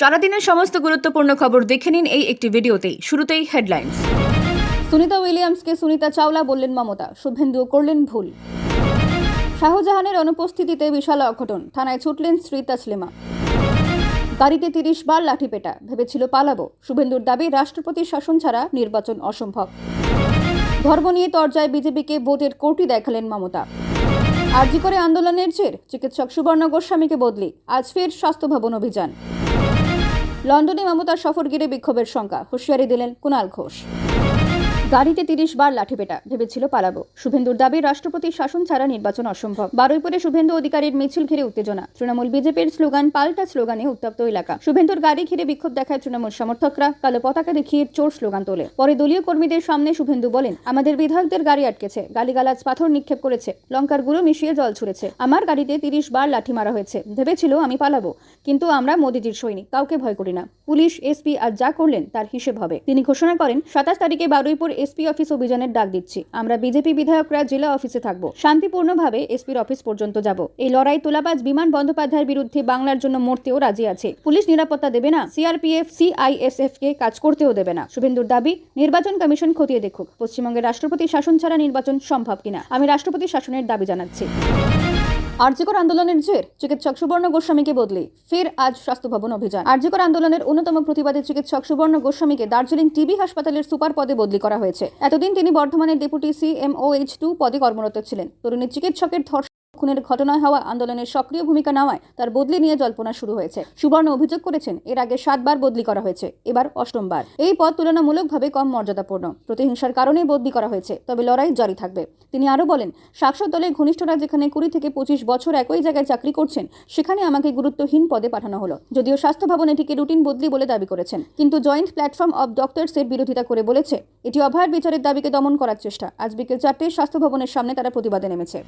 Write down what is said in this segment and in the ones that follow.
সারাদিনের সমস্ত গুরুত্বপূর্ণ খবর দেখে নিন এই একটি ভিডিওতেই। শুরুতেই হেডলাইন্স সুনিতা উইলিয়ামসকে সুনিতা চাওলা বললেন মমতা, শুভেন্দুও করলেন ভুল। শাহজাহানের অনুপস্থিতিতে বিশাল অঘটন, থানায় ছুটলেন শ্রী তাসলিমা। গাড়িতে তিরিশ বার লাঠিপেটা ভেবেছিল পালাবো। শুভেন্দুর দাবি, রাষ্ট্রপতির শাসন ছাড়া নির্বাচন অসম্ভব। ধর্ম নিয়ে তরজায় বিজেপিকে ভোটের কোটি দেখালেন মমতা। আরজি করে আন্দোলনের জের, চিকিৎসক সুবর্ণ গোস্বামীকে বদলি, আজ ফের স্বাস্থ্য ভবন অভিযান। লন্ডনে মমতার সফর ঘিরে বিক্ষোভের শঙ্কা হুঁশিয়ারি দিলেন কুণাল ঘোষ। গাড়িতে তিরিশ বার লাঠিপেটা ভেবেছিল পালাবো। শুভেন্দুর দাবি রাষ্ট্রপতির শাসন ছাড়া নির্বাচন অসম্ভব। বারুইপুরে শুভেন্দু অধিকারীর মিছিল ঘিরে উত্তেজনা। তৃণমূল বিজেপির স্লোগান, পাল্টা স্লোগানে উত্তপ্ত এলাকা। শুভেন্দুর গাড়ি ঘিরে বিক্ষোভ দেখায় তৃণমূল সমর্থকরা। কালো পতাকা দেখিয়ে চোর স্লোগান তোলে। পরে দলীয় কর্মীদের সামনে শুভেন্দু বলেন, আমাদের বিধায়কদের গাড়ি আটকেছে। গালিগালাজ পাথর নিক্ষেপ করেছে। লঙ্কার গুঁড়ো মিশিয়ে জল ছুড়েছে। আমার গাড়িতে তিরিশ বার লাঠি মারা হয়েছে। ভেবেছিল আমি পালাবো, কিন্তু আমরা মোদিজির সৈনিক। কাউকে ভয় করি না। পুলিশ, এসপি আর যা করলেন তার হিসেব হবে। তিনি ঘোষণা করেন, সাতাশ তারিখে বারুইপুর এসপি অফিস অভিযানের ডাক দিচ্ছি। আমরা বিজেপি বিধায়করা জেলা অফিসে থাকব। শান্তিপূর্ণভাবে এসপির অফিস পর্যন্ত যাব। এই লড়াই তোলাবাজ বিমান বন্দ্যোপাধ্যায়ের বিরুদ্ধে বাংলার জন্য মরতেও রাজি আছে। পুলিশ নিরাপত্তা দেবে না, সিআরপিএফ সিআইএসএফ কে কাজ করতেও দেবে না। শুভেন্দুর দাবি, নির্বাচন কমিশন খতিয়ে দেখুক। পশ্চিমবঙ্গের রাষ্ট্রপতি শাসন ছাড়া নির্বাচন সম্ভব কিনা? আমি রাষ্ট্রপতি শাসনের দাবি জানাচ্ছি। আর্যিকর আন্দোলনের জের, চিকিৎসক সুবর্ণ গোস্বামীকে বদলি, ফের আজ স্বাস্থ্য ভবন অভিযান। আর্যকর আন্দোলনের অন্যতম প্রতিবাদী চিকিৎসক সুবর্ণ গোস্বামীকে দার্জিলিং টিবি হাসপাতালের সুপার পদে বদলি করা হয়েছে। এতদিন তিনি বর্ধমানের ডেপুটি সিএমওএইচ টু পদে কর্মরত ছিলেন। তরুণী চিকিৎসকের ধর্ষণ খুনের ঘটনায় হওয়া আন্দোলনের সক্রিয় ভূমিকা নেওয়ায় তার বদলি নিয়ে জল্পনা শুরু হয়েছে। সুবর্ণ অভিযোগ করেছেন, এর আগে সাতবার বদলি করা হয়েছে, এবার অষ্টমবার। এই পদ তুলনামূলকভাবে কম মর্যাদাপূর্ণ। প্রতিহিংসার কারণে বদলি করা হয়েছে, তবে লড়াই জারি থাকবে। তিনি আরও বলেন শাসক দলের ঘনিষ্ঠরা যেখানে কুড়ি থেকে পঁচিশ বছর একই জায়গায় চাকরি করছেন, সেখানে আমাকে গুরুত্বহীন পদে পাঠানো হলো। যদিও স্বাস্থ্য ভবন এটিকে রুটিন বদলি বলে দাবি করেছেন, কিন্তু জয়েন্ট প্ল্যাটফর্ম অব ডক্টরসের বিরোধিতা করে বলেছে, এটি অভয়ার বিচারের দাবিকে দমন করার চেষ্টা। আজ বিকেল চারটে স্বাস্থ্য ভবনের সামনে তারা প্রতিবাদে নেমেছে।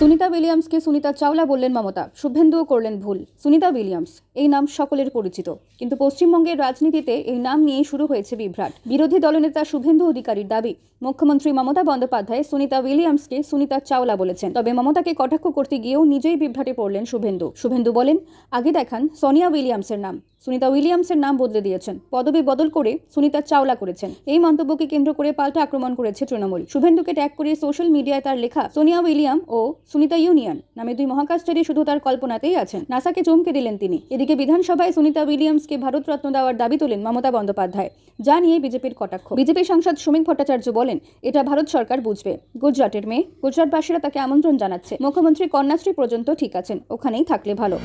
সুনিতা উইলিয়ামসকে সুনিতা চাওলা বললেন মমতা, শুভেন্দুও করলেন ভুল। সুনিতা উইলিয়ামস, এই নাম সকলের পরিচিত। কিন্তু পশ্চিমবঙ্গের রাজনীতিতে এই নাম নিয়ে শুরু হয়েছে বিভ্রাট। বিরোধী দলনেতা শুভেন্দু অধিকারীর দাবি, মুখ্যমন্ত্রী মমতা বন্দ্যোপাধ্যায় সুনিতা উইলিয়ামসকে সুনিতা চাওলা বলেছেন। তবে মমতাকে কটাক্ষ করতে গিয়েও নিজেই বিভ্রাটে পড়লেন শুভেন্দু। শুভেন্দু বলেন, আগে দেখান সোনিয়া উইলিয়ামসের নাম। সুনিতা উইলিয়ামসের নাম বদলে দিয়েছেন। পদবি বদল করে সুনিতা চাওলা করেছেন। এই মন্তব্যকে কেন্দ্র করে পাল্টা আক্রমণ করেছে তৃণমূল। শুভেন্দুকে ট্যাগ করে সোশ্যাল মিডিয়ায় তার লেখা, সোনিয়া উইলিয়াম ও সুনিতা ইউনিয়ন নামে দুই মহাকাশচারী শুধু তার কল্পনাতেই আছেন। নাসাকে চমকে দিলেন তিনি। এদিকে বিধানসভায় সুনিতা উইলিয়ামসকে ভারতরত্ন দেওয়ার দাবি তোলেন মমতা বন্দ্যোপাধ্যায়। যা নিয়ে বিজেপির কটাক্ষ। বিজেপি সাংসদ শ্রমিক ভট্টাচার্য বলেন, এটা ভারত সরকার বুঝবে। গুজরাটের মেয়ে, গুজরাটবাসীরা তাকে আমন্ত্রণ জানাচ্ছে। মুখ্যমন্ত্রী কন্যাশ্রী পর্যন্ত ঠিক আছেন। ওখানেই থাকলে ভালো।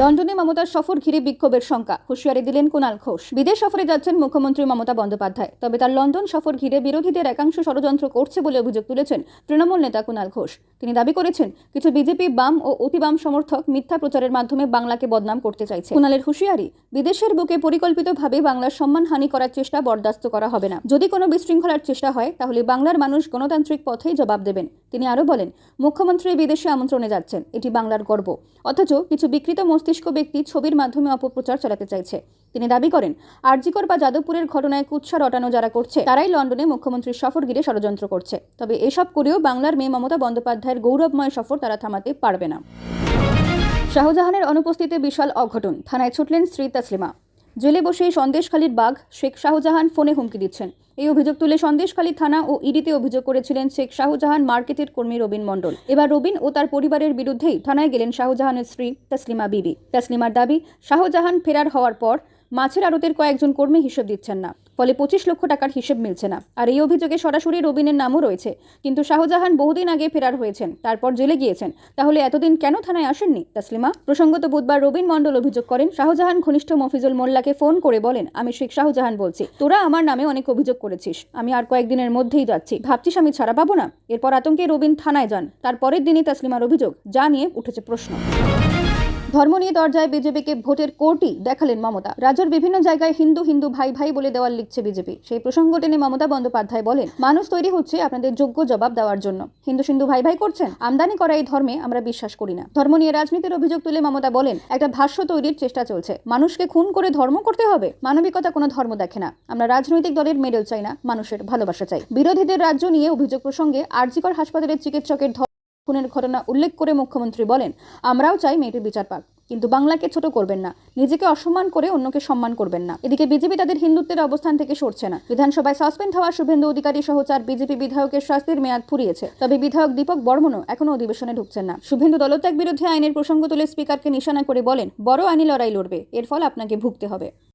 লন্ডনে মমতার সফর ঘিরে বিক্ষোভের শঙ্কা। হুঁশিয়ারি দিলেন কুণাল ঘোষ। বিদেশ সফরে যাচ্ছেন মুখ্যমন্ত্রী মমতা বন্দ্যোপাধ্যায়। তবে তার লন্ডন সফর ঘিরে বিরোধীদের একাংশ ষড়যন্ত্র করছে বলে অভিযোগ তুলেছেন তৃণমূল নেতা কুণাল ঘোষ। তিনি দাবি করেছেন, কিছু বিজেপি বাম ও অতি বাম সমর্থক মিথ্যা প্রচারের মাধ্যমে বাংলাকে বদনাম করতে চাইছে। কুণালের হুঁশিয়ারি, বিদেশের বুকে পরিকল্পিতভাবে বাংলার সম্মানহানি করার চেষ্টা বরদাস্ত করা হবে না। যদি কোনো বিশৃঙ্খলার চেষ্টা হয়, তাহলে বাংলার মানুষ গণতান্ত্রিক পথেই জবাব দেবেন। তিনি আরও বলেন, মুখ্যমন্ত্রী বিদেশে আমন্ত্রণে যাচ্ছেন, এটি বাংলার গর্ব। অথচ কিছু বিকৃত মস্তিষ্ক ব্যক্তি ছবির মাধ্যমে অপপ্রচার চালাতে চাইছে। তিনি দাবি করেন, আরজিকর বা যাদবপুরের ঘটনায় কুৎসা রটানো যারা করছে, তারাই লন্ডনে মুখ্যমন্ত্রীর সফর ঘিরে ষড়যন্ত্র করছে। তবে এসব করেও বাংলার মেয়ে মমতা বন্দ্যোপাধ্যায়ের গৌরবময় সফর তারা থামাতে পারবে না। শাহজাহানের অনুপস্থিতিতে বিশাল অঘটন, থানায় ছুটলেন শ্রী তাসলিমা। জেলে বসে সন্দেশখালীর বাঘ শেখ শাহজাহান ফোনে হুমকি দিচ্ছেন। এই অভিযোগ তুলে সন্দেশখালী থানা ও ইডিতে অভিযোগ করেছিলেন শেখ শাহজাহান মার্কেটের কর্মী রবিন মণ্ডল। এবার রবিন ও তার পরিবারের বিরুদ্ধেই থানায় গেলেন শাহজাহানের স্ত্রী তাসলিমা বিবি। তাসলিমার দাবি, শাহজাহান ফেরার হওয়ার পর মাছের আড়তের কয়েকজন কর্মী হিসেব দিচ্ছেন না। ফলে পঁচিশ লক্ষ টাকার হিসেব মিলছে না। আর এই অভিযোগে সরাসরি রবিনের নামও রয়েছে। কিন্তু শাহজাহান বহুদিন আগে ফেরার হয়েছেন, তারপর জেলে গিয়েছেন। তাহলে এতদিন কেন থানায় আসেননি? তাসলিমা, প্রসঙ্গত বুধবার রবিন মণ্ডল অভিযোগ করেন, শাহজাহান ঘনিষ্ঠ মফিজুল মোল্লাকে ফোন করে বলেন, আমি শেখ শাহজাহান বলছি। তোরা আমার নামে অনেক অভিযোগ করেছিস। আমি আর কয়েকদিনের মধ্যেই যাচ্ছি। ভাবছিস আমি ছাড়া পাবো না? এরপর আতঙ্কে রবিন থানায় যান। তার পরের দিনই তাসলিমার অভিযোগ যা নিয়ে উঠেছে প্রশ্ন। ধর্ম নিয়ে দরজায় বিজেপিকে ভোটের কোর্টই দেখালেন মমতা। রাজ্যের বিভিন্ন জায়গায় হিন্দু হিন্দু ভাই ভাই বলে দেওয়াল লিখছে বিজেপি। সেই প্রসঙ্গ টেনে মমতা বন্দ্যোপাধ্যায় বলেন, মানুষ তৈরি হচ্ছে আপনাদের যোগ্য জবাব দেওয়ার জন্য। হিন্দু সিন্ধু ভাই ভাই করছেন, আমদানি করা এই ধর্মে আমরা বিশ্বাস করি না। ধর্ম নিয়ে রাজনীতির অভিযোগ তুলে মমতা বলেন, একটা ভাষ্য তৈরির চেষ্টা চলছে। মানুষকে খুন করে ধর্ম করতে হবে। মানবিকতা কোনো ধর্ম দেখে না। আমরা রাজনৈতিক দলের মেডেল চাই না, মানুষের ভালোবাসা চাই। বিরোধীদের রাজ্য নিয়ে অভিযোগ প্রসঙ্গে আরজিকর হাসপাতালের চিকিৎসকের খুনের ঘটনা উল্লেখ করে মুখ্যমন্ত্রী বলেন, আমরাও চাই মেয়েটির বিচার পাক, কিন্তু বাংলাকে ছোট করবেন না, নিজেকে অসম্মান করে অন্যকে সম্মান করবেন না। এদিকে বিজেপি তাদের হিন্দুত্বের অবস্থান থেকে সরছে না। বিধানসভায় সাসপেন্ড হওয়া শুভেন্দু অধিকারী সহ চার বিজেপি বিধায়কের শাস্তির মেয়াদ ফুরিয়েছে। তবে বিধায়ক দীপক বর্মনও এখনও অধিবেশনে ঢুকছেন না। শুভেন্দু দলত্যাগ বিরুদ্ধে আইনের প্রসঙ্গ তুলে স্পিকারকে নিশানা করে বলেন, বড় আইনি লড়াই লড়বে, এর ফল আপনাকে ভুগতে হবে।